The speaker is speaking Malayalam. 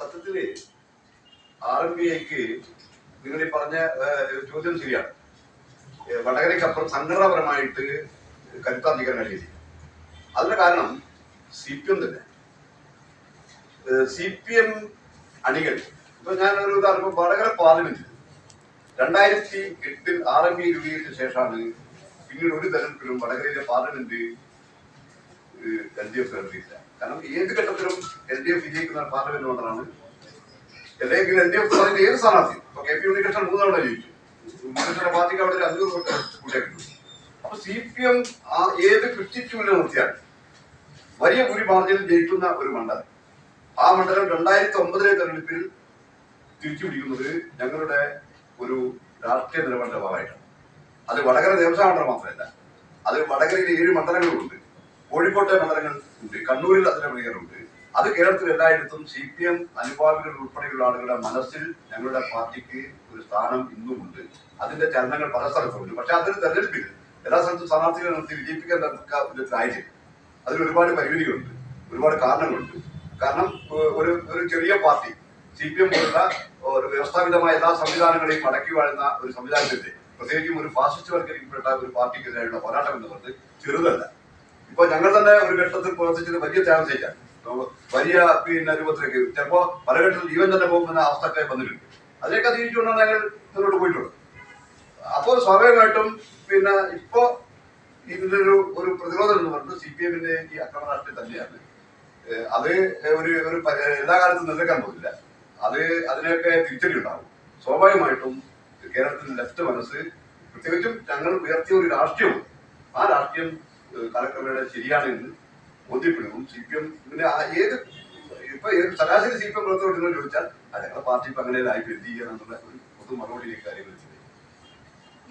സത്യത്തിൽ ആർ എം ബി ഐക്ക് നിങ്ങൾ ഈ പറഞ്ഞ ചോദ്യം ശരിയാണ്. വടകരയ്ക്കപ്പുറം സംഘടനാപരമായിട്ട് കരുത്താന്തിക്കാൻ കഴിയില്ല അതിന് കാരണം സി പി എം തന്നെ. സി പി എം അണികൾ ഇപ്പൊ ഞാനൊരു ഉദാഹരണം വടകര പാർലമെന്റിൽ രണ്ടായിരത്തി എട്ടിൽ ആർ എം ബി രൂപീകരിച്ച ശേഷമാണ് പിന്നീട് ഒരു തരത്തിലും വടകരയിലെ പാർലമെന്റ് എൽ ഡി എഫ് കണ്ടിട്ടില്ല കാരണം ഏത് ഘട്ടത്തിലും എൽ ഡി എഫ് വിജയിക്കുന്ന പാർലമെന്റ് മെമ്പറാണ് അല്ലെങ്കിൽ എൽ ഡി എഫ് അതിന്റെ ഏത് സ്ഥാനാർത്ഥി? ഇപ്പൊ കെ പി ഉണ്ണികൃഷ്ണൻ മൂന്നാണ് ജയിച്ചു. ഉണ്ണികൃഷ്ണന്റെ പാർട്ടിക്ക് അവിടെ ഒരു അഞ്ഞൂറ് വോട്ട് കൂട്ടിയാക്കി അപ്പൊ സി പി എം ഏത് കുറ്റിച്ചൂൽ നിർത്തിയാൽ വലിയ ഭൂരി മാർജിനിൽ ജയിക്കുന്ന ഒരു മണ്ഡലം. ആ മണ്ഡലം രണ്ടായിരത്തി ഒമ്പതിലെ തെരഞ്ഞെടുപ്പിൽ തിരിച്ചു പിടിക്കുന്നത് ഞങ്ങളുടെ ഒരു രാഷ്ട്രീയ നിലപാടിന്റെ ഭാഗമായിട്ടാണ്. അത് വടകര ദേവസ്വം മണ്ഡലം മാത്രമല്ല. അത് വടകരയിലെ ഏഴ് മണ്ഡലങ്ങളുണ്ട്. കോഴിക്കോട്ടെ മണ്ഡലങ്ങൾ ഉണ്ട് കണ്ണൂരിൽ അതിന്റെ പ്രതികരണമുണ്ട് അത് കേരളത്തിൽ എല്ലായിടത്തും സി പി എം അനുഭാവികൾ ഉൾപ്പെടെയുള്ള ആളുകളുടെ മനസ്സിൽ ഞങ്ങളുടെ പാർട്ടിക്ക് ഒരു സ്ഥാനം ഇന്നുമുണ്ട്. അതിന്റെ ചലനങ്ങൾ പല സ്ഥലത്തുണ്ട് പക്ഷെ അതൊരു തെരഞ്ഞെടുപ്പിൽ എല്ലാ സ്ഥലത്തും സ്ഥാനാർത്ഥികളെ നിർത്തി വിജയിപ്പിക്കാൻ ആയിട്ടില്ല അതിൽ ഒരുപാട് പരിമിതികളുണ്ട് ഒരുപാട് കാരണങ്ങളുണ്ട്. കാരണം ഒരു ഒരു ചെറിയ പാർട്ടി സി പി എം പോലുള്ള ഒരു വ്യവസ്ഥാപിതമായ എല്ലാ സംവിധാനങ്ങളെയും അടക്കി വാഴുന്ന ഒരു സംവിധാനത്തിന്റെ പ്രത്യേകിച്ചും ഒരു ഫാസിസ്റ്റ് വൽക്കരിക്കപ്പെട്ട ഒരു പാർട്ടിക്കെതിരായുള്ള പോരാട്ടം എന്ന് പറഞ്ഞത് ചെറുതല്ല. ഇപ്പൊ ഞങ്ങൾ തന്നെ ഒരു ഘട്ടത്തിൽ പ്രവർത്തിച്ചത് വലിയ ത്യാഗം വലിയ പിന്നെ രൂപത്തിലേക്ക് ചിലപ്പോ പല ഘട്ടത്തിൽ ജീവൻ തന്നെ പോകുന്ന അവസ്ഥയൊക്കെ വന്നിട്ടുണ്ട്. അതിലേക്ക് അതിരിച്ചുകൊണ്ടാണ് ഞങ്ങൾ മുന്നോട്ട് പോയിട്ടുള്ളത് അപ്പോൾ സ്വാഭാവികമായിട്ടും പിന്നെ ഇപ്പോ ഇതിനൊരു ഒരു പ്രതിരോധം എന്ന് പറയുന്നത് സി പി എമ്മിന്റെ ഈ അക്രമ രാഷ്ട്രീയം തന്നെയാണ്. അത് ഒരു ഒരു എല്ലാ കാലത്തും നിലനിൽക്കാൻ പോകുന്നില്ല. അത് അതിനെയൊക്കെ തിരിച്ചടി ഉണ്ടാവും സ്വാഭാവികമായിട്ടും കേരളത്തിന്റെ ലെഫ്റ്റ് മനസ്സ് പ്രത്യേകിച്ചും ഞങ്ങൾ ഉയർത്തിയ ഒരു രാഷ്ട്രീയവും ആ രാഷ്ട്രീയം കാലക്രമേണ ശരിയാണെന്ന് ബോധ്യപ്പെടുകയും സി പി എം പിന്നെ ഏത് ഇപ്പൊ ഏത് ശരാശരി സി പി എം പ്രവർത്തകർ ചോദിച്ചാൽ ഞങ്ങളുടെ പാർട്ടി ഇപ്പൊ അങ്ങനെ ആയി എന്ത് ചെയ്യാന്നുള്ള ഒരു പൊതു മറുപടിയിലേക്ക് കാര്യങ്ങൾ ചെയ്യും